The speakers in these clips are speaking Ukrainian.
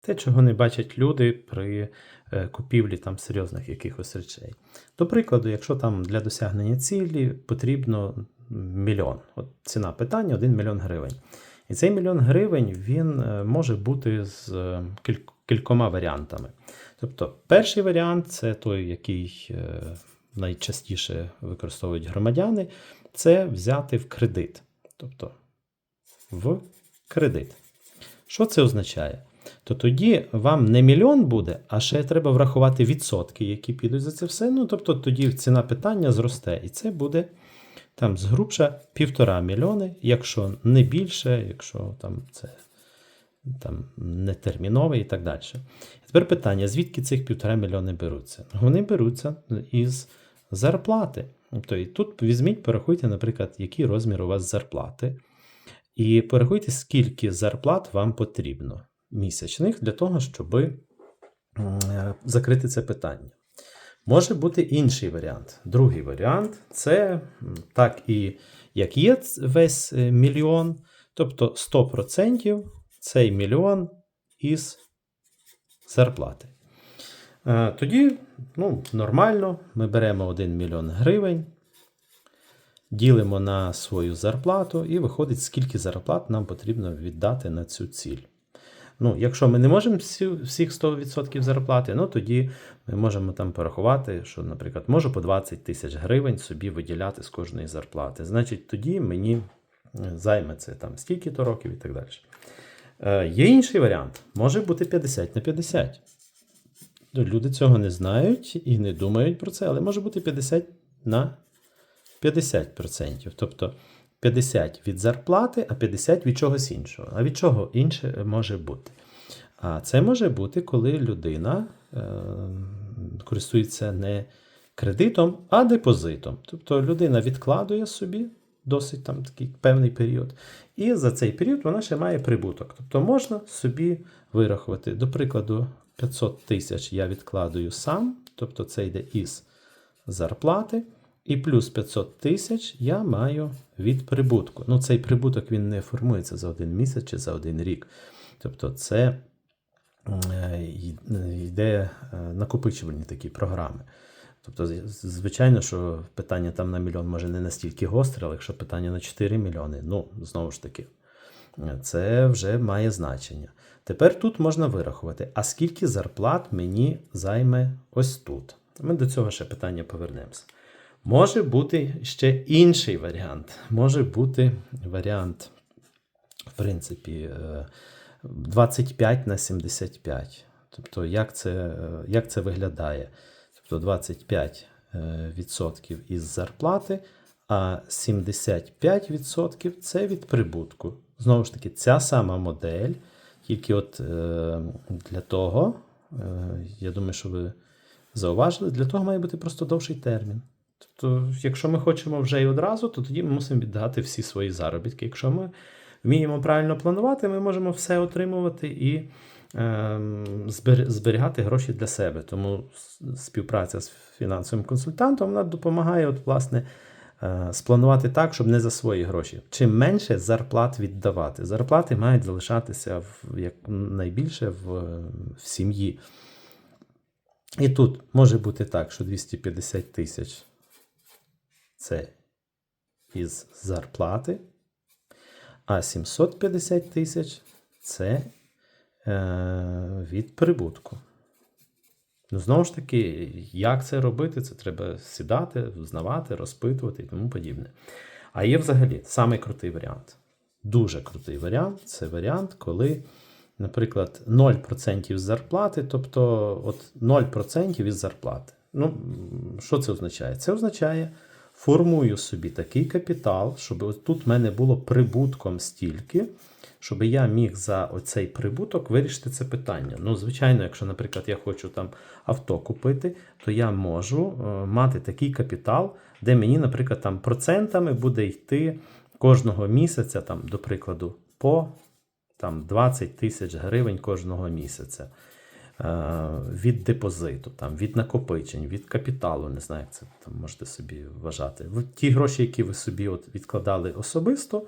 Те, чого не бачать люди при е, купівлі там серйозних якихось речей. До прикладу, якщо там для досягнення цілі потрібно мільйон. От ціна питання 1 мільйон гривень. І цей мільйон гривень він е, може бути з е, кількома варіантами. Тобто, перший варіант це той, який найчастіше використовують громадяни, це взяти в кредит. Тобто в кредит. Що це означає? То тоді вам не мільйон буде, а ще треба врахувати відсотки, які підуть за це все. Ну, тобто тоді ціна питання зросте. І це буде там згрубша півтора мільйони, якщо не більше, якщо там це там не термінове і так далі. Тепер питання: звідки цих півтора мільйони беруться? Вони беруться із зарплати. Тобто, і тут візьміть, порахуйте, наприклад, який розмір у вас зарплати. І порахуйте, скільки зарплат вам потрібно місячних для того, щоб е, закрити це питання. Може бути інший варіант. Другий варіант це так і як є весь е, мільйон, тобто 100% цей мільйон із зарплати. Е, Тоді ну, нормально, ми беремо 1 мільйон гривень, ділимо на свою зарплату, і виходить, скільки зарплат нам потрібно віддати на цю ціль. Ну, якщо ми не можемо всіх 100% зарплати, ну тоді ми можемо там порахувати, що, наприклад, можу по 20 тисяч гривень собі виділяти з кожної зарплати. Значить, тоді мені е, займе це там стільки-то років і так далі. Е, є інший варіант, може бути 50 на 50. Ну, Люди цього не знають і не думають про це, але може бути 50 на 50%. Тобто 50 від зарплати, а 50 від чогось іншого. А від чого інше може бути? А це може бути, коли людина е, користується не кредитом, а депозитом. Тобто людина відкладує собі досить там такий певний період, і за цей період вона ще має прибуток. Тобто можна собі вирахувати, до прикладу, 500 тисяч я відкладую сам, тобто це йде із зарплати. І плюс 500 тисяч я маю від прибутку. Ну, цей прибуток він не формується за один місяць чи за один рік. Тобто, це е, йде е, накопичувальні такі програми. Тобто, звичайно, що питання там на мільйон може не настільки гостре, але якщо питання на 4 мільйони, ну, знову ж таки, це вже має значення. Тепер тут можна вирахувати, а скільки зарплат мені займе ось тут. Ми до цього ще питання повернемося. Може бути ще інший варіант. Може бути варіант, в принципі, е, 25 на 75. Тобто, як це, е, як це виглядає? Тобто 25 е, відсотків із зарплати, а 75% це від прибутку. Знову ж таки, ця сама модель, тільки от е, для того, е, я думаю, що ви зауважили, для того має бути просто довший термін. Тобто, якщо ми хочемо вже і одразу, то тоді ми мусимо віддати всі свої заробітки. Якщо ми вміємо правильно планувати, ми можемо все отримувати і ем, зберігати гроші для себе. Тому співпраця з фінансовим консультантом вона допомагає, от, власне, е, спланувати так, щоб не за свої гроші. Чим менше зарплат віддавати. Зарплати мають залишатися в, як найбільше в, в сім'ї. І тут може бути так, що 250 тисяч це із зарплати, а 750 тисяч це е, від прибутку. Ну, знову ж таки, як це робити, це треба сідати, взнавати, розпитувати і тому подібне. А є взагалі самий крутий варіант. Дуже крутий варіант це варіант, коли, наприклад, 0% з зарплати, тобто от 0% із зарплати. Ну, що це означає? Це означає, формую собі такий капітал, щоб тут в мене було прибутком стільки, щоб я міг за оцей прибуток вирішити це питання. Ну, звичайно, якщо, наприклад, я хочу там авто купити, то я можу е, мати такий капітал, де мені, наприклад, там процентами буде йти кожного місяця, там, до прикладу, по там, 20 тисяч гривень кожного місяця. Е, Від депозиту, там, від накопичень, від капіталу, не знаю, як це там можете собі вважати. Ті гроші, які ви собі от відкладали особисто,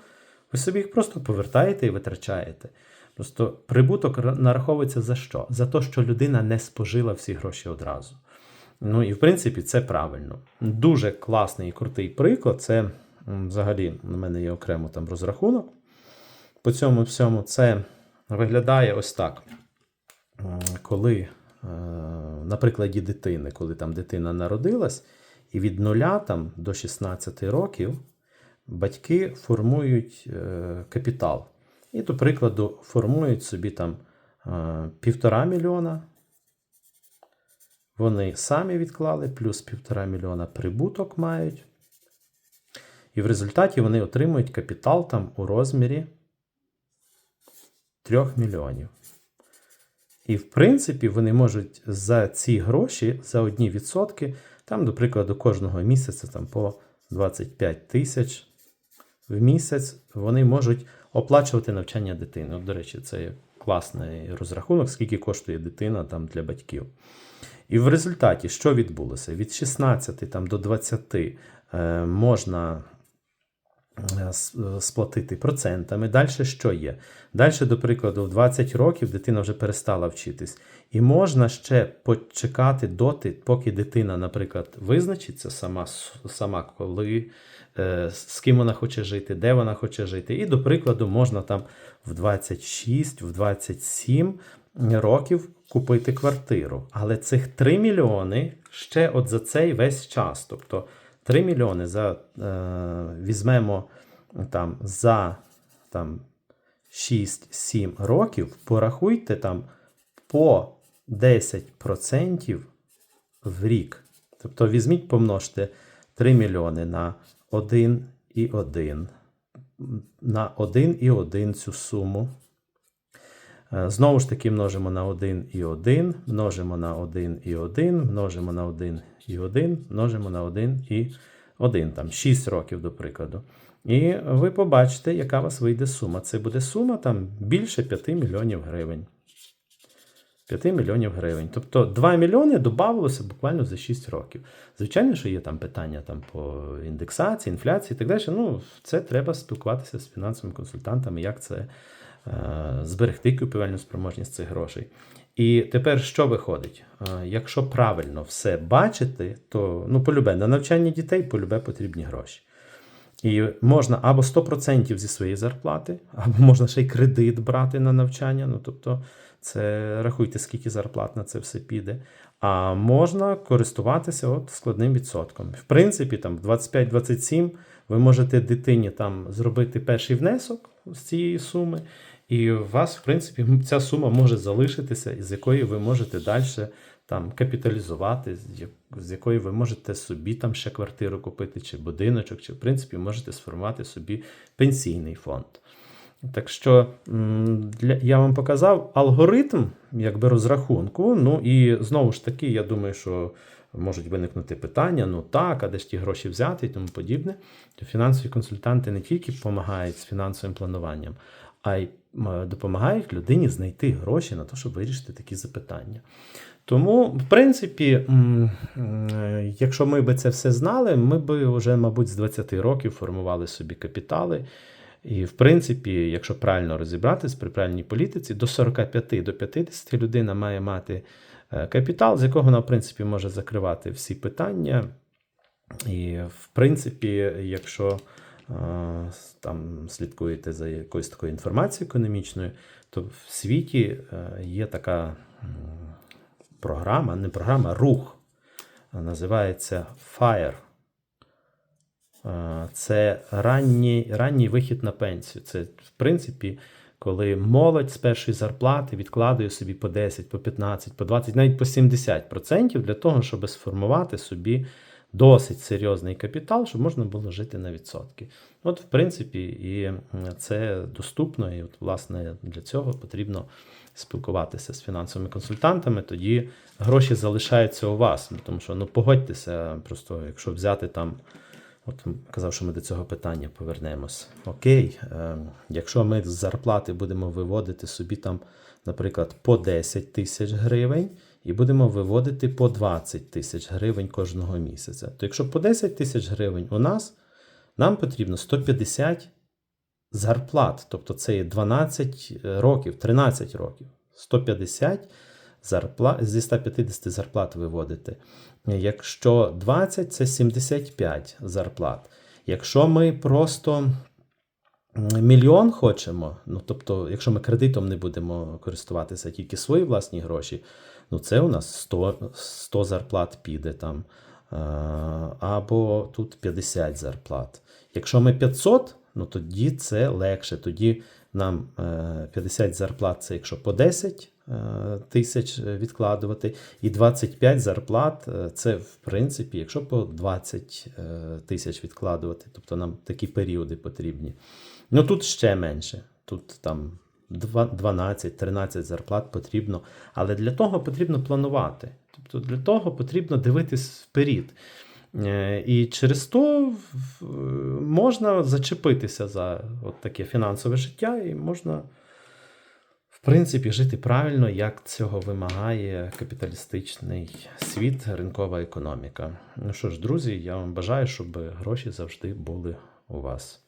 ви собі їх просто повертаєте і витрачаєте. Просто прибуток нараховується за що? За те, що людина не спожила всі гроші одразу. Ну і в принципі це правильно. Дуже класний і крутий приклад. Це взагалі у мене є окремо там розрахунок. По цьому всьому це виглядає ось так. М, Коли, е, на прикладі дитини, коли там дитина народилась, і від 0 там, до 16 років батьки формують е, капітал. І, до прикладу, формують собі там е, півтора мільйона. Вони самі відклали, плюс півтора мільйона прибуток мають. І в результаті вони отримують капітал там у розмірі 3 мільйонів. І, в принципі, вони можуть за ці гроші, за одні відсотки, там, до прикладу, кожного місяця там, по 25 тисяч в місяць вони можуть оплачувати навчання дитини. От, до речі, це класний розрахунок, скільки коштує дитина там, для батьків. І в результаті, що відбулося? Від 16 там, до 20 е, можна сплатити процентами. Далі що є? Далі, до прикладу, в 20 років дитина вже перестала вчитись. І можна ще почекати доти, поки дитина, наприклад, визначиться сама, сама коли, е, з ким вона хоче жити, де вона хоче жити. І, до прикладу, можна там в 26, в 27 років купити квартиру. Але цих 3 мільйони ще от за цей весь час. Тобто 3 мільйони за, е, візьмемо там, за там, 6-7 років, порахуйте там по 10% в рік. Тобто візьміть, помножте 3 мільйони на 1 і 1. На 1 і 1 цю суму. Е, Знову ж таки множимо на 1 і 1, множимо на 1 і 1, множимо на 1 і 1, множимо на 1 і 1, там 6 років, до прикладу. І ви побачите, яка у вас вийде сума. Це буде сума там більше 5 мільйонів гривень. 5 мільйонів гривень. Тобто 2 мільйони додавалося буквально за 6 років. Звичайно, що є там питання там, по індексації, інфляції і так далі. Ну, це треба спілкуватися з фінансовими консультантами, як це е, зберегти купівельну спроможність цих грошей. І тепер що виходить? Якщо правильно все бачити, то ну, полюбе на навчання дітей полюбе потрібні гроші. І можна або 100% зі своєї зарплати, або можна ще й кредит брати на навчання. Ну, тобто, це рахуйте, скільки зарплат на це все піде. А можна користуватися от складним відсотком. В принципі, там в 25-27 ви можете дитині там зробити перший внесок з цієї суми, і у вас, в принципі, ця сума може залишитися, із якої ви можете далі там капіталізувати, з якої ви можете собі там ще квартиру купити, чи будиночок, чи в принципі можете сформувати собі пенсійний фонд. Так що для, я вам показав алгоритм якби розрахунку. Ну і знову ж таки, я думаю, що можуть виникнути питання: ну так, а де ж ті гроші взяти і тому подібне. То фінансові консультанти не тільки допомагають з фінансовим плануванням, а й допомагають людині знайти гроші на те, щоб вирішити такі запитання. Тому, в принципі, якщо ми би це все знали, ми би вже, мабуть, з 20 років формували собі капітали. І, в принципі, якщо правильно розібратись при правильній політиці, до 45 до 50 людина має мати е, капітал, з якого вона, в принципі, може закривати всі питання. І, в принципі, якщо там слідкуєте за якоюсь такою інформацією економічною, то в світі е, є така програма, не програма, рух. Називається FIRE. Е, Це ранній, ранній вихід на пенсію. Це, в принципі, коли молодь з першої зарплати відкладує собі по 10, по 15, по 20, навіть по 70% для того, щоб сформувати собі досить серйозний капітал, щоб можна було жити на відсотки. От, в принципі, і це доступно, і от, власне для цього потрібно спілкуватися з фінансовими консультантами, тоді гроші залишаються у вас. Ну, Тому що ну погодьтеся, просто якщо взяти там. От казав, що ми до цього питання повернемось. Окей, е, якщо ми з зарплати будемо виводити собі там, наприклад, по 10 тисяч гривень, і будемо виводити по 20 тисяч гривень кожного місяця, то якщо по 10 тисяч гривень у нас, нам потрібно 150 зарплат. Тобто це є 12 років, 13 років, 150 зарплат, зі 150 зарплат виводити. Якщо 20, це 75 зарплат. Якщо ми просто мільйон хочемо, ну тобто, якщо ми кредитом не будемо користуватися тільки свої власні гроші, ну це у нас 100, 100 зарплат піде там. Е, Або тут 50 зарплат. Якщо ми 500, ну тоді це легше. Тоді нам е, 50 зарплат це якщо по 10 е, тисяч відкладувати, і 25 зарплат е, це в принципі, якщо по 20 е, тисяч відкладувати, тобто нам такі періоди потрібні. Ну тут ще менше. Тут там 12-13 зарплат потрібно, але для того потрібно планувати. Тобто для того потрібно дивитись вперед. Е, І через то можна зачепитися за от таке фінансове життя, і можна, в принципі, жити правильно, як цього вимагає капіталістичний світ, ринкова економіка. Ну що ж, друзі, я вам бажаю, щоб гроші завжди були у вас.